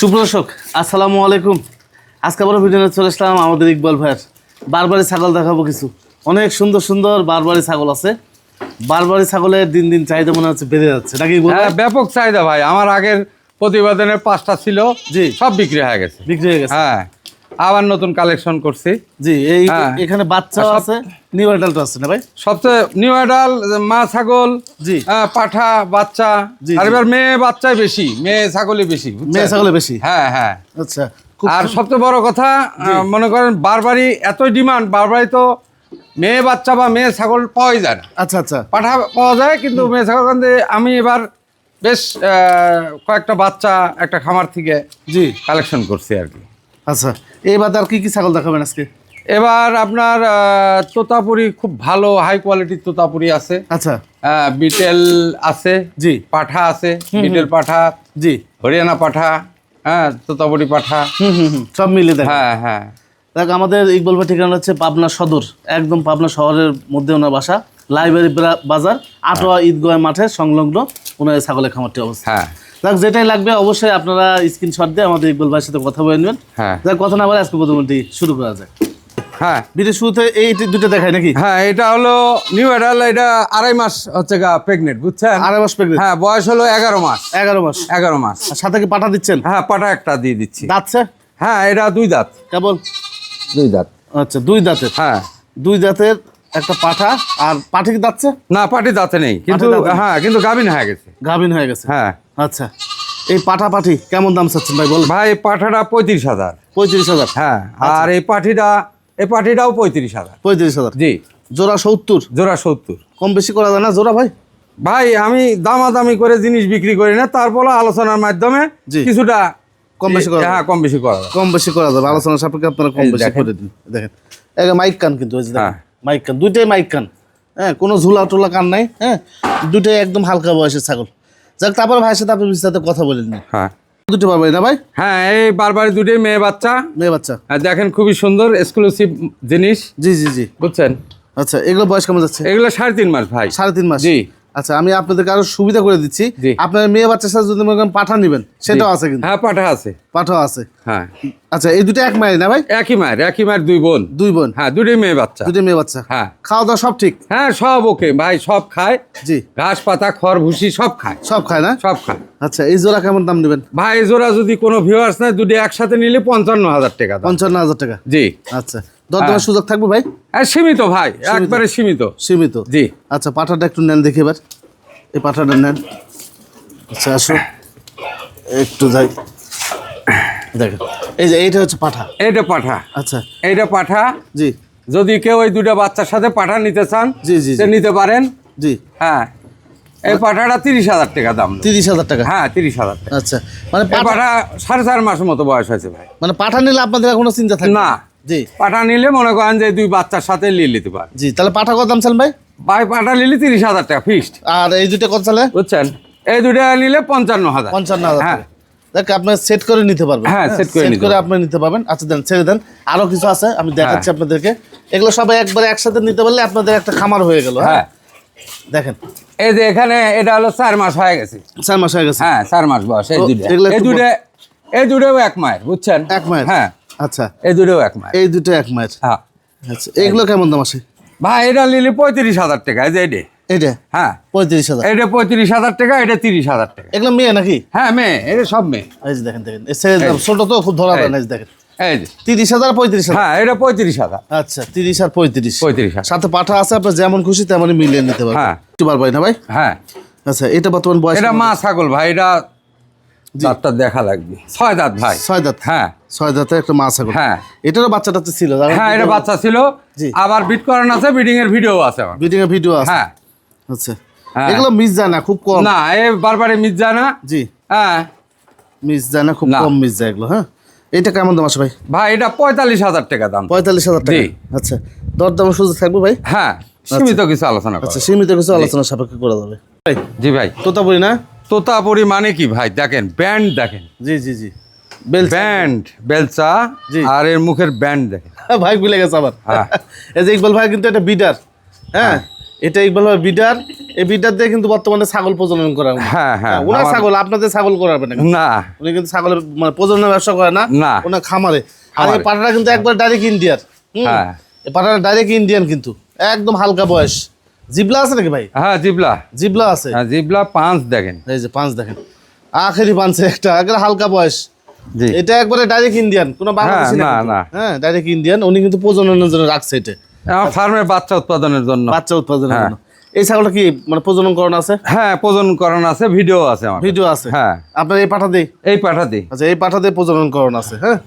সুপ্রদর্শক আসসালামু আলাইকুম। আজকে আবার ভিডিও চলে আসলাম আমাদের ইকবাল ভাইয়ের বারবারি ছাগল দেখাবো কিছু। অনেক সুন্দর সুন্দর বারবারি ছাগল আছে। বারবারি ছাগলের দিন দিন চাহিদা মনে হচ্ছে বেড়ে যাচ্ছে নাকি হ্যাঁ ব্যাপক চাহিদা ভাই। আমার আগের প্রতিবেদনের পাঁচটা ছিল জি। সব বিক্রি হয়ে গেছে। বিক্রি হয়ে গেছে। হ্যাঁ। আবার নতুন কালেকশন করছি। জি এই হ্যাঁ। এখানে বাচ্চাও সব- আছে নিউ অ্যাডাল্ট আছে না ভাই? সবচেয়ে নিউ অ্যাডাল মা ছাগল জি। হ্যাঁ, পাঠা বাচ্চা আর এবার মেয়ে বাচ্চাই বেশি মেয়ে ছাগলই বেশি মেয়ে ছাগলে বেশি? হ্যাঁ হ্যাঁ। আচ্ছা আর সবচেয়ে বড় কথা মনে করেন বারবারই এতই ডিমান্ড বারবারই তো মেয়ে বাচ্চা বা মেয়ে ছাগল পাওয়াই যায় না। আচ্ছা আচ্ছা। পাঠা পাওয়া যায় কিন্তু মেয়ে ছাগল আমি এবার বেশ কয়েকটা বাচ্চা একটা খামার থেকে জি। কালেকশন করছি আর কি। আচ্ছা এবার আর কি কি ছাগল দেখাবেন আজকে? এবার আপনার তোতাপুরি খুব ভালো হাই কোয়ালিটির তোতাপুরি আছে। আচ্ছা। বিটেল আছে জি। পাঠা আছে বিটেল পাঠা জি। হরিয়ানা পাঠা হ্যাঁ তোতাপুরি পাঠা। সব মিলে হ্যাঁ হ্যাঁ। দেখ আমাদের ইকবাল ভাই ঠিকানা হচ্ছে পাবনা সদর একদম পাবনা শহরের মধ্যে ওনার বাসা লাইব্রেরি বাজার আটোয়া ঈদগাহ মাঠে সংলগ্ন ওনার ছাগলের খামারটি অবস্থা হ্যাঁ। দেখ যেটাই লাগবে অবশ্যই আপনারা স্ক্রিনশট দিয়ে আমাদের ইকবাল ভাইয়ের সাথে কথা বলে নেবেন। হ্যাঁ। দেখ কথা না বলে আজকে প্রথমটি শুরু করা যায় হ্যাঁ। শুরুতে এই দুটো দেখায় নাকি? হ্যাঁ এটা হলো নিউ এটা আড়াই মাস হচ্ছে গা প্রেগনেন্ট বুঝছেন? আড়াই মাস প্রেগনেন্ট হ্যাঁ বয়স হলো এগারো মাস। এগারো মাস। এগারো মাস। আর সাথে কি দিচ্ছেন? হ্যাঁ পাটা একটা দিয়ে দিচ্ছি। দাঁতছে হ্যাঁ এটা দুই দাঁত। কেবল? দুই দাঁত। আচ্ছা দুই দাঁতের। হ্যাঁ। দুই দাঁতের একটা পাঠা আর পাঠি কি দাঁতছে না পাটি দাঁতে নেই কিন্তু হ্যাঁ কিন্তু গাভিন হয়ে গেছে। গাভিন হয়ে গেছে? হ্যাঁ। আচ্ছা এই পাঠা পাঠি কেমন দাম চাচ্ছেন ভাই বল ভাই পাঠাটা পঁয়ত্রিশ হাজার। পঁয়ত্রিশ হাজার? হ্যাঁ আচ্ছা। আর এই পাঠিটা এই পাঠিটাও পঁয়ত্রিশ হাজার। পঁয়ত্রিশ হাজার? জি। জোড়া সত্তর? জোড়া সত্তর। কম বেশি করা যায় না জোড়া ভাই? ভাই আমি দামাদামি করে জিনিস বিক্রি করি না তারপরে আলোচনার মাধ্যমে। কিছুটা কম বেশি করা হ্যাঁ কম বেশি করা যাবে। কম বেশি করা যাবে। আলোচনা সাপেক্ষে আপনারা কম বেশি করে দিন। দেখেন। একটা মাইক কান কিন্তু এই যে দেখেন। হ্যাঁ। মাইক কান দুইটাই মাইক কান। হ্যাঁ কোনো ঝুলা টোলা কান নাই হ্যাঁ দুইটাই একদম হালকা বয়সের ছাগল। যাক তারপর ভাইয়ের সাথে আপনি বিস্তারিত কথা বলেন নি। হ্যাঁ। দুটো পারবেন না ভাই? হ্যাঁ এই বারবার দুটোই মেয়ে বাচ্চা। মেয়ে বাচ্চা। হ্যাঁ দেখেন খুবই সুন্দর এক্সক্লুসিভ জিনিস। জি জি জি। বুঝছেন? আচ্ছা এগুলো বয়স কেমন যাচ্ছে? এগুলো সাড়ে তিন মাস ভাই। সাড়ে তিন মাস। জি। আচ্ছা আমি আপনাদেরকে আরও সুবিধা করে দিচ্ছি। আপনার মেয়ে বাচ্চার সাথে যদি মনে পাঠা নেবেন সেটাও আছে কিন্তু। হ্যাঁ পাঠা আছে। পাঠাও আছে। হ্যাঁ। আচ্ছা এই দুটো এক মায়ের না ভাই? একই মায়ের একই মায়ের দুই বোন। দুই বোন। হ্যাঁ দুটোই মেয়ে বাচ্চা। দুটো মেয়ে বাচ্চা। হ্যাঁ। খাওয়া দাওয়া সব ঠিক? হ্যাঁ সব ওকে। ভাই সব খায়। জি। ঘাস পাতা খড় ভুসি সব খায়। সব খায় না? সব খায়। আচ্ছা এই জোড়া কেমন দাম নেবেন? ভাই এই জোড়া যদি কোনো ভিউয়ার্স নাই দুটো একসাথে নিলে পঞ্চান্ন হাজার টাকা পঞ্চান্ন হাজার টাকা। জি। আচ্ছা। দরদামের সুযোগ থাকবে ভাই? হ্যাঁ সীমিত ভাই একবারে সীমিত। সীমিত। জি। আচ্ছা পাঠাটা একটু নেন দেখি এবার। এই পাঠাটা নেন। আচ্ছা আসো। একটু যাই। দেখেন এই যে এইটা হচ্ছে পাঠা। এইটা পাঠা। আচ্ছা। এইটা পাঠা। জি। যদি কেউ ওই দুটা বাচ্চার সাথে পাঠা নিতে চান জি, জি, নিতে পারেন। জি। হ্যাঁ। এই পাঠাটা তিরিশ হাজার টাকা দাম তিরিশ হাজার টাকা? হ্যাঁ তিরিশ হাজার টাকা। আচ্ছা মানে পাঠা পাঠা সাড়ে চার মাসের মতো বয়স হয়েছে ভাই। মানে পাঠা নিলে আপনাদের কোনো চিন্তা থাকে না। জি। পাঠা নিলে মনে করেন যে দুই বাচ্চার সাথে নিয়ে নিতে পারেন জি তাহলে পাঠা কত দাম চান ভাই? ভাই পাঠা নিলে তিরিশ হাজার টাকা ফিক্সড আর এই দুটো কত চালে? বুঝছেন? এই দুটা নিলে পঞ্চান্ন হাজার। পঞ্চান্ন হাজার হ্যাঁ। দেখ আপনি সেট করে নিতে পারবেন। হ্যাঁ, set করে set করে আপনি নিতে পারবেন। আচ্ছা দেন ছেড়ে দেন। আরও কিছু আছে আমি দেখাচ্ছি হ্যাঁ। আপনাদেরকে। এগুলো সবাই একবারে একসাথে নিতে পারলে আপনাদের একটা খামার হয়ে গেল হ্যাঁ? হ্যাঁ। দেখেন। এই যে এখানে এটা হলো চার মাস হয়ে গেছে। চার মাস হয়ে গেছে। হ্যাঁ চার মাস বয়স এই দুটো এই দুটো এই দুটোও এক মায়ের বুঝছেন? এক মায়ের। হ্যাঁ। আচ্ছা। এই দুটোও এক মায়ের এই দুটো এক মায়ের হ্যাঁ। আচ্ছা এগুলো কেমন দাম আছে? ভাই এটা নিলে পঁয়ত্রিশ হাজার টাকা এই যে এইটে এইটা হ্যাঁ। পঁয়ত্রিশ হাজার। এটা পঁয়ত্রিশ হাজার টাকা এটা তিরিশ হাজার টাকা। এগুলো মেয়ে নাকি? হ্যাঁ মেয়ে এটা সব মেয়ে। এই যে দেখেন দেখেন ছোট তো খুব ধরা যায় না এই দেখেন। এই যে। তিরিশ হাজার পঁয়ত্রিশ হ্যাঁ এটা পঁয়ত্রিশ হাজার। আচ্ছা তিরিশ আর পঁয়ত্রিশ। পঁয়ত্রিশ হাজার। সাথে পাঠা আছে আপনার যেমন খুশি তেমনই মিলিয়ে নিতে পারবেন। হ্যাঁ। পারবেন না ভাই। হ্যাঁ। আচ্ছা এটা বর্তমান বয়স এটা মা ছাগল ভাই এটা দাঁতটা দেখা লাগবে। ছয় দাঁত ভাই। ছয় দাঁত। হ্যাঁ। ছয় দাঁতে একটা মাছ ছাগল হ্যাঁ। এটারও বাচ্চা টাচ্চা ছিল। হ্যাঁ এটা বাচ্চা ছিল। আবার বিট করানো আছে বিডিং এর ভিডিও আছে বিডিং এর ভিডিও আছে। হ্যাঁ। আচ্ছা। হ্যাঁ। এগুলো মিস যায় না খুব কম। না এ বারবারে মিস যায় না। জি। হ্যাঁ। মিস যায় না খুব। কম মিস যায় এগুলো হ্যাঁ। এটা কেমন দাম আছে ভাই? ভাই এটা পঁয়তাল্লিশ হাজার টাকা দাম। পঁয়তাল্লিশ হাজার টাকা। আচ্ছা। দর দাম সুযোগ থাকবে ভাই? হ্যাঁ সীমিত কিছু আলোচনা আচ্ছা সীমিত কিছু আলোচনা সাপেক্ষে করা যাবে। ভাই জি ভাই। তোতা বলি না? তোতাপুরি মানে কি ভাই? দেখেন ব্যান্ড দেখেন। জি জি জি। ব্যান্ড বেলচা। আর এর মুখের ব্যান্ড দেখেন। ভাই ভুলে গেছে আবার। হ্যাঁ। এই যে ইকবাল ভাই কিন্তু এটা বিডার হ্যাঁ এটা ইকবাল ভাই বিডার এই বিডার দিয়ে কিন্তু বর্তমানে ছাগল প্রজনন করা হয়। হ্যাঁ হ্যাঁ। ওনার ছাগল আপনাদের ছাগল করাবে না না। উনি কিন্তু ছাগলের মানে প্রজননের ব্যবসা করে না। না। ওনার খামারে। আর এই। পাঠাটা কিন্তু একবার ডাইরেক্ট ইন্ডিয়ার হ্যাঁ। এই পাঠাটা ডাইরেক্ট ইন্ডিয়ান কিন্তু। একদম হালকা বয়স। জিবলা আছে নাকি ভাই? হ্যাঁ জিবলা। জিবলা আছে? হ্যাঁ জিবলা পাঁচ দেখেন। এই যে পাঁচ দেখেন। আখেরি পাঁচে একটা একবার হালকা বয়স। জি। এটা একবারে ডাইরেক্ট ইন্ডিয়ান কোনো বাংলাদেশি না, না। হ্যাঁ ডাইরেক্ট ইন্ডিয়ান উনি কিন্তু প্রজননের জন্য রাখছে এটা। ফার্মের বাচ্চা উৎপাদনের জন্য। বাচ্চা উৎপাদনের হ্যাঁ। জন্য। এই ছাগলটা কি মানে প্রজনন করণ আছে? হ্যাঁ প্রজনন করানো আছে ভিডিও আছে আমার ভিডিও আছে। হ্যাঁ। আপনার এই পাঠা দেই এই পাঠাতে আচ্ছা এই পাঠা দিয়ে প্রজনন করণ আছে হ্যাঁ?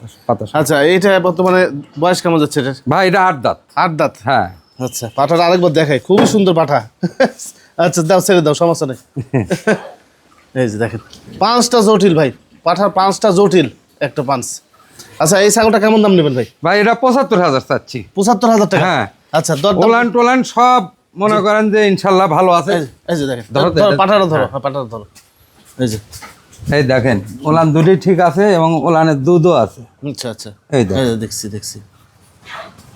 আচ্ছা এইটা বর্তমানে বয়স কেমন যাচ্ছে এটা ভাই এটা আট দাঁত। আট দাঁত? হ্যাঁ। আচ্ছা। পাঠাটা আরেকবার দেখাই। খুবই সুন্দর পাঠা। আচ্ছা দাও ছেড়ে দাও সমস্যা নেই। এই যে দেখেন। পাঁচটা জটিল ভাই। পাঠার পাঁচটা জটিল একটা পাঁচ। আচ্ছা এই ছাগলটা কেমন দাম নেবেন ভাই? ভাই এটা পঁচাত্তর হাজার চাচ্ছি। পঁচাত্তর হাজার টাকা? হ্যাঁ। আচ্ছা দর ওলান টোলান সব মনে করেন যে ইনশাল্লাহ ভালো আছে। এই যে দেখেন। ধরো। পাঠাটা ধরো হ্যাঁ। পাঠাটা ধরো। এই যে। এই দেখেন ওলান দুটি ঠিক আছে এবং ওলানের দুধও আছে। আচ্ছা আচ্ছা। এই দেখছি দেখছি।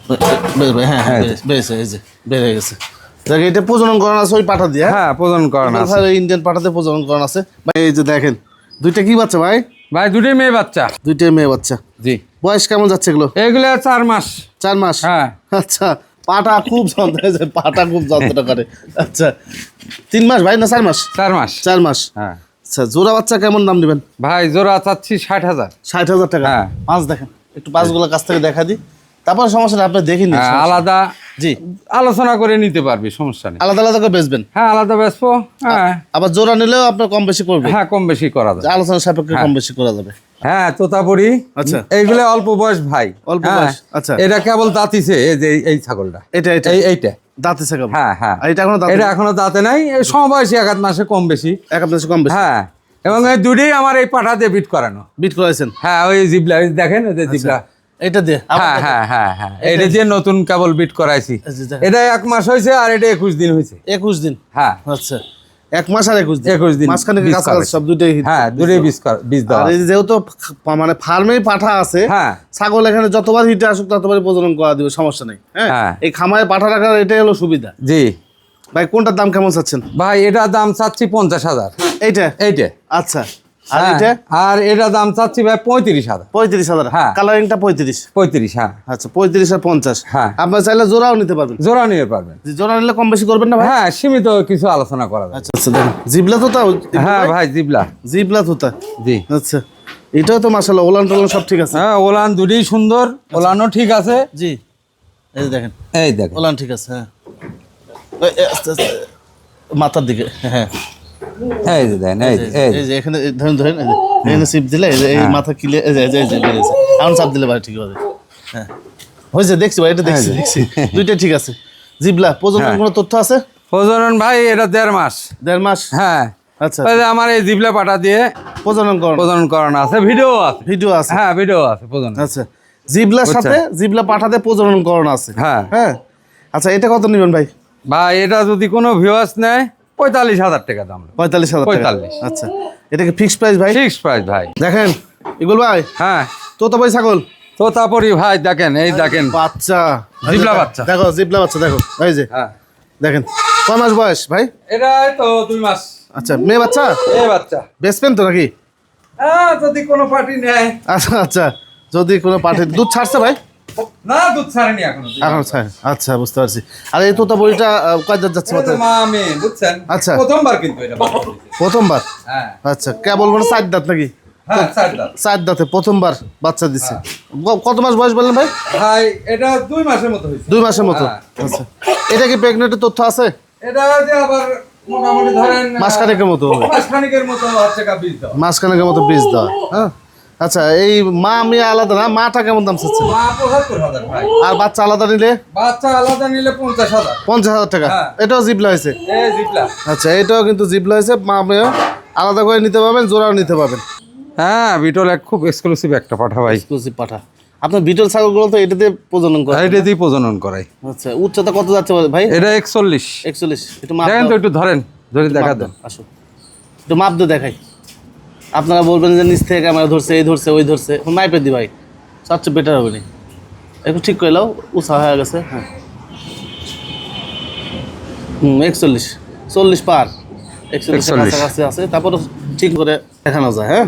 হ্যাঁ হ্যাঁ এই যে। বের- এই যে বের গেছে। দেখ এটা প্রজনন করানো আছে ওই পাঠা দিয়ে হ্যাঁ? হ্যাঁ প্রজনন করানো আছে। ইন্ডিয়ান পাঠাতে প্রজনন করানো আছে। ভাই এই যে দেখেন দুইটা কি বাচ্চা ভাই? ভাই মেয়ে বাচ্চা। দুইটাই মেয়ে বাচ্চা। জি। বয়স কেমন যাচ্ছে এগুলো? এগুলো চার মাস। চার মাস? হ্যাঁ। আচ্ছা পাটা খুব পাটা খুব করে। আচ্ছা তিন মাস ভাই না চার মাস? চার মাস। চার মাস। হ্যাঁ। আচ্ছা জোড়া বাচ্চা কেমন দাম নেবেন ভাই জোড়া চাচ্ছি ষাট হাজার। ষাট হাজার টাকা। হ্যাঁ। পাঁচ দেখেন একটু পাঁচগুলো কাছ থেকে দেখা দিই। তারপর সমস্যা নেই আপনি দেখে নিন হ্যাঁ, আলাদা জি। আলোচনা করে নিতে পারবি সমস্যা নেই। আলাদা আলাদা করে বেচবেন? হ্যাঁ আলাদা বেসবো হ্যাঁ। আবার জোড়া নিলেও আপনার কম বেশি করবে হ্যাঁ কম বেশি করা যায় আলোচনা সাপেক্ষে কম বেশি করা যাবে। হ্যাঁ তোতাপুরি আচ্ছা। এইগুলো অল্প বয়স ভাই। অল্প হ্যাঁ, বয়স, আচ্ছা। এটা কেবল দাঁতিছে এই যে এই- ছাগলটা। এটা এটা। এই এইটা। দাঁতে শেখাবো হ্যাঁ হ্যাঁ। এটা এখনও দাঁতে এটা এখনও দাঁতে নাই। সমবয়সী এক আধ মাসে কম বেশি। এক আপনার কম বেশি। হ্যাঁ। এবং এই দুটোই আমার এই পাঠা দিয়ে বিট করানো। বিট করাইছেন। হ্যাঁ ওই জিবলা দেখেন ওই যে জিবলা। এটা দিয়ে হ্যাঁ হ্যাঁ হ্যাঁ হ্যাঁ। এটা যে নতুন কেবল বিট করাইছি। এটা এক মাস হয়েছে আর এটা একুশ দিন হয়েছে একুশ দিন? হ্যাঁ। আচ্ছা। এক মাস আর একুশ দিন? একুশ দিন মাঝখানে। সব দুটোই হ্যাঁ দুটোই বীজ কর- বীজ দেওয়া। যেহেতু মানে ফার্মেই পাঠা আছে হ্যাঁ। ছাগল এখানে যতবার হিটে আসুক ততবারই প্রজনন করা দিবে সমস্যা নেই। হ্যাঁ? হ্যাঁ। এই খামারে পাঠা রাখার এটাই হলো সুবিধা। জি। ভাই কোনটার দাম কেমন চাচ্ছেন? ভাই এটার দাম চাচ্ছি পঞ্চাশ হাজার। এইটা? এইটা। আচ্ছা। আর হ্যাঁ, এটা? আর এটা দাম চাচ্ছি ভাই পঁয়ত্রিশ হাজার। পঁয়ত্রিশ হাজার। হ্যাঁ। কালারিংটা পঁয়ত্রিশ। পঁয়ত্রিশ হ্যাঁ। আচ্ছা পঁয়ত্রিশ আর পঞ্চাশ। হ্যাঁ। আপনার চাইলে জোড়াও নিতে পারবেন। জোড়া নিয়ে পারবেন। জোড়া নিলে কম বেশি করবেন না ভাই? হ্যাঁ সীমিত কিছু আলোচনা করা যাবে। আচ্ছা আচ্ছা জিবলা তো হ্যাঁ ভাই? জিবলা। জিবলা তো তা জি। আচ্ছা এটাও তো মাসাল্লাহ ওলান টোলান সব ঠিক আছে। হ্যাঁ ওলান দুটোই সুন্দর ওলানও ঠিক আছে। জি এই দেখেন। এই দেখেন। ওলান ঠিক আছে হ্যাঁ। মাথার দিকে হ্যাঁ। এই যে দেখেন এই যে এই যে। এখানে ধরেন ধরেন এখানে সিপ দিলে এই মাথা কিলে এই যে এই যে বেরিয়েছে এখন চাপ দিলে ভাই ঠিক হবে। হ্যাঁ। হয়েছে দেখছি ভাই এটা দেখছি দেখছি। দুইটা ঠিক আছে। জিবলা প্রজনন হ্যাঁ। কোনো তথ্য আছে? প্রজনন ভাই এটা দেড় মাস। দেড় মাস? হ্যাঁ। আচ্ছা। আমার এই জিবলা পাটা দিয়ে প্রজনন করণ প্রজনন করানো আছে। ভিডিও আছে। ভিডিও আছে। হ্যাঁ ভিডিও আছে প্রজনন। আচ্ছা। জিবলার সাথে জিবলা পাঠাতে প্রজনন করণ আছে। হ্যাঁ। হ্যাঁ। আচ্ছা এটা কত নেবেন ভাই? ভাই এটা যদি কোনো ভিউয়ার্স নেয় পঁয়তাল্লিশ হাজার টাকা দাম। পঁয়তাল্লিশ হাজার পঁয়তাল্লিশ। আচ্ছা। এটা কি ফিক্সড প্রাইস ভাই? ফিক্স প্রাইস ভাই। দেখেন ইগুল ভাই। হ্যাঁ। তোতা ভাই ছাগল? তো তারপরই ভাই দেখেন এই দেখেন। বাচ্চা। জিবলা বাচ্চা। দেখো জিবলা বাচ্চা দেখো। এই যে। হ্যাঁ। দেখেন কয় মাস বয়স ভাই? এটা তো দুই মাস। আচ্ছা মেয়ে বাচ্চা? এই বাচ্চা। বেচবেন তো নাকি? হ্যাঁ যদি কোনো পার্টি নেয়। আচ্ছা আচ্ছা। যদি কোনো পাঠিয়ে দুধ ছাড়ছে ভাই? না দুধ ছাড়েনি এখনও এখন ছাড়ে আচ্ছা বুঝতে পারছি। আর এই তোতা বড়িটা আহ, কয় দাঁত যাচ্ছে মাথায়? মা আমি বুঝছেন? আচ্ছা। প্রথমবার কিন্তু এটা বাচ্চা প্রথমবার? হ্যাঁ। আচ্ছা কেবল মানে চার দাঁত নাকি? হ্যাঁ চার দাঁতে। প্রথমবার বাচ্চা দিচ্ছে। কত মাস বয়স বললেন ভাই? ভাই এটা দুই মাসের মতো হয়েছে। দুই মাসের মতো। হ্যাঁ। আচ্ছা। এটা কি প্রেগনেন্টের তথ্য আছে? এটা যে আবার মোটামুটি ধরেন মাসখানেকের মতো হবে। মতো হচ্ছে বীজ দেওয়া। মাসখানেকের মতো বীজ দেওয়া হ্যাঁ? আচ্ছা এই মা মেয়ে আলাদা না মাটা কেমন দাম চাচ্ছে আর বাচ্চা আলাদা নিলে? বাচ্চা আলাদা নিলে পঞ্চাশ হাজার। পঞ্চাশ হাজার টাকা। হ্যাঁ। এটাও জিবলা হয়েছে? এই জিপলা। আচ্ছা এটাও কিন্তু জিবলা হয়েছে। মা মেয়ে আলাদা করে নিতে পারবেন জোড়াও নিতে পারবেন। হ্যাঁ বিটল এক খুব এক্সক্লুসিভ একটা পাঠা ভাই। এক্সক্লুসিভ পাঠা। আপনার বিটল ছাগলগুলো তো এটাতে প্রজনন করে এটা দিয়ে প্রজনন করাই। আচ্ছা উচ্চতা কত যাচ্ছে ভাই? এটা একচল্লিশ। একচল্লিশ। একটু মাপ দেখেন তো একটু ধরেন ধরে দেখা দেন। দাও, আসো। একটু মাপ দিয়ে দেখাই। আপনারা বলবেন যে নিচ থেকে ক্যামেরা ধরছে এই ধরছে ওই ধরছে। মাইপে দি ভাই সবচেয়ে বেটার হবে নি। একটু ঠিক করে লাও উষা হয়ে গেছে হ্যাঁ। হুম একচল্লিশ চল্লিশ পার। একচল্লিশের 41 কাছাকাছি আছে তারপর ঠিক করে দেখানো যায় হ্যাঁ।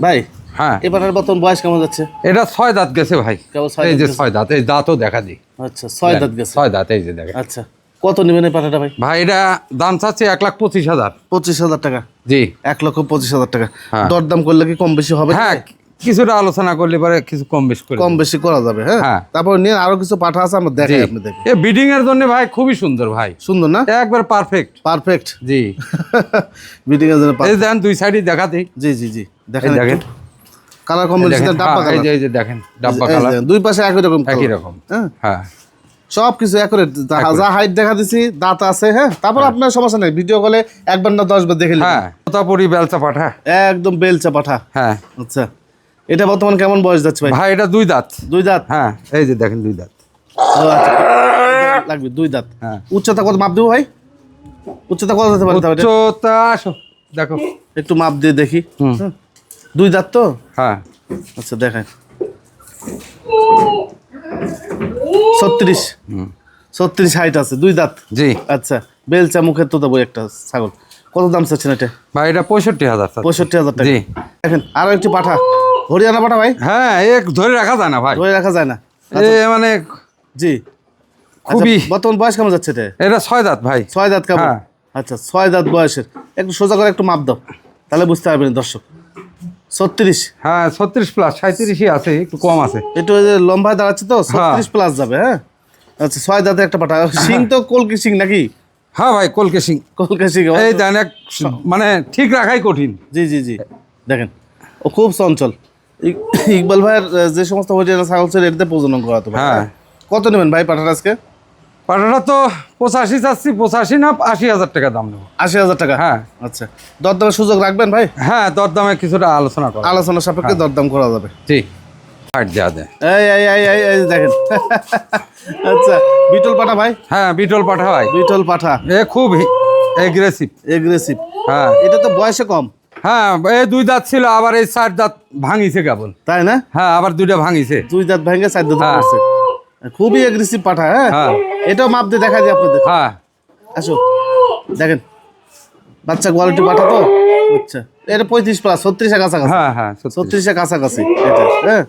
ভাই হ্যাঁ। পাঠার বর্তমান বয়স কেমন যাচ্ছে? এটা ছয় দাঁত গেছে ভাই। কেবল ছয় এই যে গেছে? ছয় দাঁত এই দাঁতও দেখা দিই আচ্ছা ছয় দাঁত গেছে। ছয় দাঁত এই যে দেখেন আচ্ছা কত নেবেন এই পাঠাটা ভাই? ভাই এটা দাম চাচ্ছে এক লাখ পঁচিশ হাজার। পঁচিশ হাজার টাকা। জি। এক লক্ষ পঁচিশ হাজার টাকা। হ্যাঁ। দরদাম করলে কি কম বেশি হবে? হ্যাঁ কিছুটা আলোচনা করলে পরে কিছু কম বেশি করে কম বেশি করা যাবে হ্যাঁ? হ্যাঁ। তারপর নিয়ে আরও কিছু পাঠা আছে আমরা দেখাই আপনি দেখে এ বিডিং এর জন্য ভাই খুবই সুন্দর ভাই। সুন্দর না? একবার পারফেক্ট পারফেক্ট জি। মিটিং এর জন্য এই। দেন দুই সাইডে দেখা দিই। জি জি জি। দেখেন দেখেন। কালার এই কম্বিনেশন ডাব্বা হ্যাঁ, কালার এই যে দেখেন ডাব্বা কালার দুই পাশে একই রকম একই রকম। হ্যাঁ। হ্যাঁ। সব কিছু একরে যা হাইট দেখা দিছি দাঁত আছে হ্যাঁ? তারপর আপনার সমস্যা নেই ভিডিও কলে একবার না দশ বার দেখে। হ্যাঁ তোতাপুরি বেলচা পাঠা একদম বেলচা পাঠা হ্যাঁ। আচ্ছা এটা বর্তমান কেমন বয়স যাচ্ছে ভাই? ভাই এটা দুই দাঁত। দুই দাঁত? হ্যাঁ এই যে দেখেন দুই দাঁত। আচ্ছা লাগবে দুই দাঁত। হ্যাঁ। উচ্চতা কত মাপ দেবো ভাই? উচ্চতা কত হতে পারে উচ্চতা আসো দেখো। একটু মাপ দিয়ে দেখি। দুই দাঁত তো? হ্যাঁ। আচ্ছা দেখান। ছত্রিশ। ছত্রিশ হাইট আছে দুই দাঁত। জি। আচ্ছা বেলচা মুখের তো দেবো একটা ছাগল। কত দাম চাচ্ছেন এটা? ভাই এটা পঁয়ষট্টি হাজার পঁয়ষট্টি হাজার টাকা। জি। দেখেন আরও একটি পাঠা। হরিয়ানা পাঠা ভাই? হ্যাঁ এক ধরে রাখা যায় না ভাই। ধরে রাখা যায় না। মানে জি। খুবই আচ্ছা, বর্তমান বয়স কেমন যাচ্ছে এটা? এটা ছয় দাঁত ভাই। ছয় দাঁত কেমন? হ্যাঁ। আচ্ছা ছয় দাঁত বয়সের। একটু সোজা করে একটু মাপ দাও। তাহলে বুঝতে পারবেন দর্শক। ছত্রিশ। হ্যাঁ ছত্রিশ প্লাস সাঁত্রিশই আছে একটু কম আছে। একটু লম্বায় দাঁড়াচ্ছে তো ছত্রিশ প্লাস যাবে হ্যাঁ? আচ্ছা ছয় দাঁতে একটা পাঠা সিং তো কলকি সিং নাকি? হ্যাঁ ভাই কলকে সিং কলকা সিং এই দেন এক মানে ঠিক রাখাই কঠিন। জি জি জি। দেখেন ও খুব চঞ্চল। ইকবাল ভাইয়ের যে সমস্ত হরিয়ানা ছাগল ছিল এটাতে প্রজনন করা তো হ্যাঁ। কত নেবেন ভাই পাঠাটা আজকে? পাটাটা তো পঁচাশি চাচ্ছি পঁচাশি না আশি হাজার টাকা দাম নেব। আশি হাজার টাকা? হ্যাঁ। আচ্ছা। দরদামের সুযোগ রাখবেন ভাই? হ্যাঁ দরদামে কিছুটা আলোচনা করো আলোচনা সাপেক্ষে দরদাম করা যাবে। জি। হাট যা দেয়। এই এই এই এই এই দেখেন। আচ্ছা বিটল পাঠা ভাই? হ্যাঁ বিটল পাঠা ভাই। বিটল পাঠা। এ খুব এগ্রেসিভ এগ্রেসিভ হ্যাঁ। এটা তো বয়সে কম। হ্যাঁ এই দুই দাঁত ছিল আবার এই চার দাঁত ভাঙিছে কেবল। তাই না? হ্যাঁ আবার দুইটা ভাঙিছে। দুই দাঁত ভাঙে চার দাঁত হ্যাঁ। খুবই এগ্রেসিভ পাঠা হ্যাঁ? হ্যাঁ। এটাও মাপ দিয়ে দেখা দিই আপনাদের। হ্যাঁ। আসো। দেখেন। বাচ্চা কোয়ালিটি পাঠা তো? আচ্ছা। এটা পঁয়ত্রিশ প্লাস ছত্রিশে কাছাকাছি। হ্যাঁ হ্যাঁ ছত্রিশে। কাছাকাছি। এটা হ্যাঁ?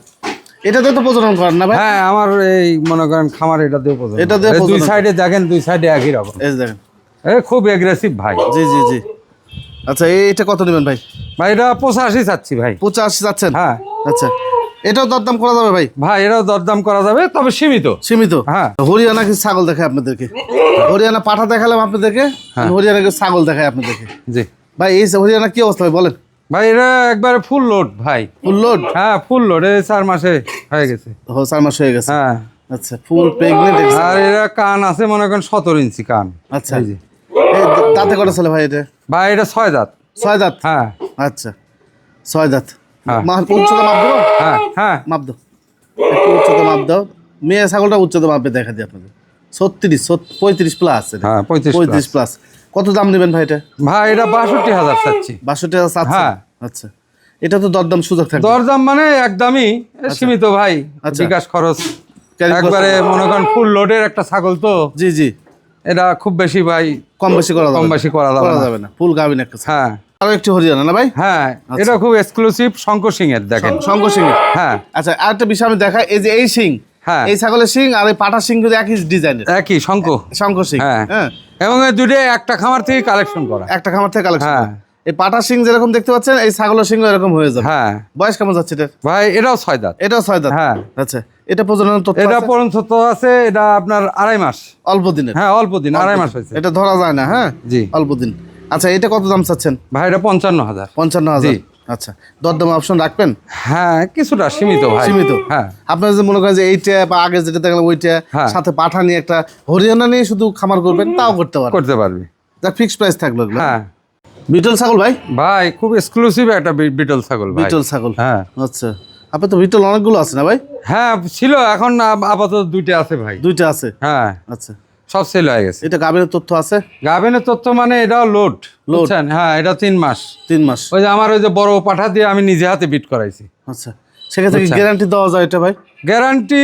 এটাতে তো প্রজনন করেন না ভাই? হ্যাঁ আমার এই মনে করেন খামার এটা দিয়ে প্রজনন এটা দিয়ে দুই সাইডে দেখেন দুই সাইডে একই রকম। এই দেখেন। এ খুব এগ্রেসিভ ভাই। জি জি জি। আচ্ছা এই- এটা কত নেবেন ভাই? ভাই এটা পঁচাশি চাচ্ছি ভাই। পঁচাশি যাচ্ছেন হ্যাঁ। আচ্ছা। এটাও দরদাম করা যাবে ভাই? ভাই এটাও দরদাম করা যাবে তবে সীমিত। সীমিত? হ্যাঁ। হরিয়ানা কিছু ছাগল দেখায় আপনাদেরকে? হরিয়ানা পাঠা দেখালাম আপনাদেরকে হ্যাঁ। হরিয়ানা কিছু ছাগল দেখায় আপনাদেরকে? জি। ভাই এই হরিয়ানা কি অবস্থা ভাই বলেন। ভাই এটা একবারে ফুল লোড ভাই। ফুল লোড হ্যাঁ ফুল লোড এই চার মাসে হয়ে গেছে। ও চার মাস হয়ে গেছে। হ্যাঁ। আচ্ছা ফুল প্রেগনেন্ট আর এরা কান আছে মনে করেন সতেরো ইঞ্চি কান। আচ্ছা। এই দাঁতে কটা ছেলে ভাই এটা? ভাই এটা ছয় দাঁত। ছয় দাঁত? হ্যাঁ। আচ্ছা ছয় দাঁত। উচ্চতা মাপ দেবো হ্যাঁ হ্যাঁ। মাপ দাও। একটু উচ্চতা মাপ দাও। মেয়ে ছাগলটা উচ্চতা মাপে দেখা দিই আপনাদের ছত্রিশ পঁয়ত্রিশ প্লাস হ্যাঁ পঁয়ত্রিশ প্লাস কত দাম নেবেন ভাই এটা? ভাই এটা বাষট্টি হাজার চাচ্ছি। বাষট্টি হাজার হ্যাঁ। আচ্ছা। এটা তো দরদাম সুযোগ থাকবে। দরদাম মানে একদমই সীমিত ভাই আচ্ছা। বিকাশ খরচ। একবারে মনে করেন ফুল লোডের একটা ছাগল তো। জি জি। এটা খুব বেশি ভাই। কম বেশি করা যাবে কম বেশি করা যাবে না। ফুল গাবিন একটা হ্যাঁ। আরও একটি হরিয়ানা না ভাই? হ্যাঁ এটা খুব এক্সক্লুসিভ শঙ্কর সিং এর দেখেন। শঙ্কর সিং হ্যাঁ। আচ্ছা আরেকটা বিষয় আমি দেখাই এই যে এই সিং হ্যাঁ। এই ছাগলের সিং আর এই পাটা সিং কিন্তু একই ডিজাইনের। একই সিং হ্যাঁ। হ্যাঁ। এবং দুটো একটা খামার থেকে কালেকশন করা। একটা খামার থেকে কালেকশন হ্যাঁ। এই পাটা সিং যেরকম দেখতে পাচ্ছেন এই ছাগলের সিং এরকম হয়ে যাবে। হ্যাঁ। বয়স কেমন যাচ্ছে এটা ভাই এটাও ছয় দাঁত। এটাও ছয় দাঁত? হ্যাঁ। আচ্ছা এটা প্রজনন তথ্য এটা আছে? এটা আপনার আড়াই মাস। অল্প দিনের। হ্যাঁ অল্প দিন আড়াই মাস হয়েছে। এটা ধরা যায় না হ্যাঁ? জি। অল্প দিন। আচ্ছা এটা কত দাম চাচ্ছেন? ভাই এটা পঞ্চান্ন হাজার পঞ্চান্ন হাজার আচ্ছা দরদাম অপশন রাখবেন? হ্যাঁ কিছুটা সীমিত ভাই। সীমিত? হ্যাঁ। আপনার যে মনে করেন যে এইটা বা আগে যেটা দেখলাম ওইটা হ্যাঁ। সাথে পাঠা নিয়ে একটা হরিয়ানা নিয়ে শুধু খামার করবেন তাও করতে পারেন করতে পারবি। যাক ফিক্সড প্রাইস থাকল হ্যাঁ। বিটল ছাগল ভাই? ভাই খুব এক্সক্লুসিভ একটা বিটল ছাগল ভাই। বিটল ছাগল। হ্যাঁ। আচ্ছা আপনার তো বিটল অনেকগুলো আছে না ভাই? হ্যাঁ ছিল এখন আপাতত দুইটা আছে ভাই। দুইটা আছে? হ্যাঁ। আচ্ছা। সব সেল হয়ে গেছে। এটা গাবের তথ্য আছে? গাভীনের তথ্য মানে এটাও লোড। বুঝছেন? হ্যাঁ এটা তিন মাস। তিন মাস। ওই যে আমার ওই যে বড় পাঠা দিয়ে আমি নিজে হাতে বিট করাইছি। আচ্ছা সেক্ষেত্রে গ্যারান্টি দেওয়া যায় এটা ভাই? গ্যারান্টি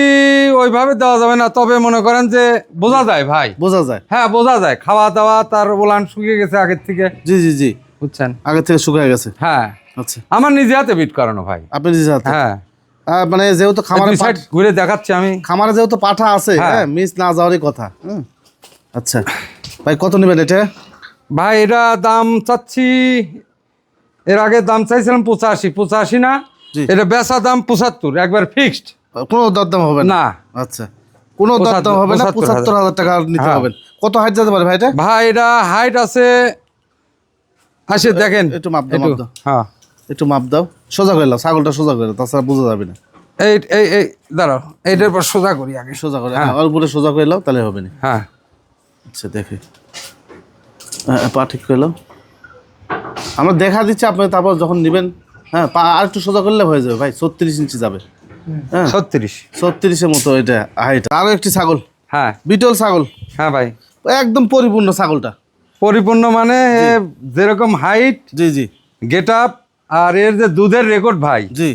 ওইভাবে দেওয়া যাবে না তবে মনে করেন যে বোঝা যায় ভাই। বোঝা যায়। হ্যাঁ বোঝা যায়। খাওয়া দাওয়া তার ওলান শুকিয়ে গেছে আগের থেকে। জি জি জি। বুঝছেন? আগে থেকে শুকিয়ে গেছে। হ্যাঁ। আচ্ছা। আমার নিজে হাতে বিট করানো ভাই। আপনি নিজে হাতে? হ্যাঁ। মানে যেহেতু খামারে সাইড ঘুরে দেখাচ্ছি আমি। খামারে যেহেতু পাঠা আছে হ্যাঁ। হ্যাঁ মিস না যাওয়ারই কথা। হুম। আচ্ছা। ভাই কত নেবেন এটা? ভাই এটা দাম চাচ্ছি এর আগে দাম চাইছিলাম পঁচাশি পঁচাশি না? এটা বেচা দাম পঁচাত্তর একবার ফিক্সড কোনো দরদাম হবে না? আচ্ছা। কোনো দরদাম হবে না পঁচাত্তর হাজার। টাকা নিতে হ্যাঁ। হবে। কত হাইট যেতে পারে ভাই এটা? ভাই এটা হাইট আছে আসে দেখেন। একটু মাপ দাও, দাও। হ্যাঁ। একটু মাপ দাও। সোজা করে দাও ছাগলটা সোজা করে তাছাড়া বোঝা যাবে না। এই এই এই দাঁড়াও। এইটার পর সোজা করি আগে। সোজা করে হ্যাঁ। অল্প সোজা করে দাও তাহলে হবে না। হ্যাঁ। আচ্ছা দেখি। হ্যাঁ, পা ঠিক করে আমরা দেখা দিচ্ছি আপনি তারপর যখন নেবেন হ্যাঁ পা আর একটু সোজা করলে হয়ে যাবে। ভাই ছত্রিশ ইঞ্চি যাবে। হ্যাঁ ছত্রিশ। ছত্রিশের মতো এটা হাইট আরও একটি ছাগল। হ্যাঁ। বিটল ছাগল। হ্যাঁ ভাই। একদম পরিপূর্ণ ছাগলটা। পরিপূর্ণ মানে যেরকম হাইট জি জি। গেট আপ আর এর যে দুধের রেকর্ড ভাই। জি।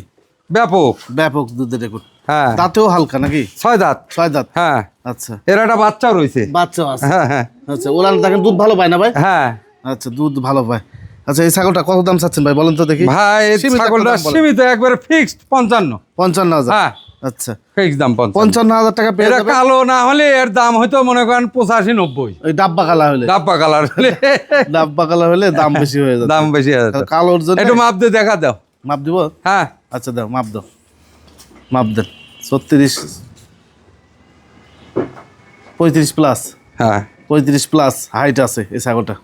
ব্যাপক। ব্যাপক দুধের রেকর্ড হ্যাঁ। দাঁতেও হালকা নাকি? ছয় দাঁত। ছয় দাঁত? হ্যাঁ। আচ্ছা। এর একটা বাচ্চা রয়েছে। বাচ্চা আছে। হ্যাঁ হ্যাঁ। আচ্ছা ওলান দেখেন দুধ ভালো পায় না ভাই? হ্যাঁ। আচ্ছা দুধ ভালো পায়। আচ্ছা এই ছাগলটা কত দাম চাচ্ছেন ভাই বলেন তো দেখি। ভাই ছাগলটা সীমিত একবারে ফিক্সড পঞ্চান্ন। পঞ্চান্ন হাজার। হ্যাঁ। আচ্ছা। ফিক্সড দাম পঞ্চান্ন। পঞ্চান্ন হাজার টাকা পেয়ে যাবে কালো না হলে এর দাম হয়তো মনে করেন পঁচাশি নব্বই। ওই ডাব্বা কালা হলে। ডাব্বা কালার হলে। ডাব্বা কালা হলে দাম বেশি হয়ে যাবে দাম বেশি আছে তাহলে কালোর জন্য একটু মাপ দিয়ে দেখা দাও। মাপ দিব? হ্যাঁ। আচ্ছা দাও মাপ দাও। মাপ দেন ছত্রিশ। পঁয়ত্রিশ প্লাস হ্যাঁ। পঁয়ত্রিশ প্লাস হাইট আছে এই ছাগলটা।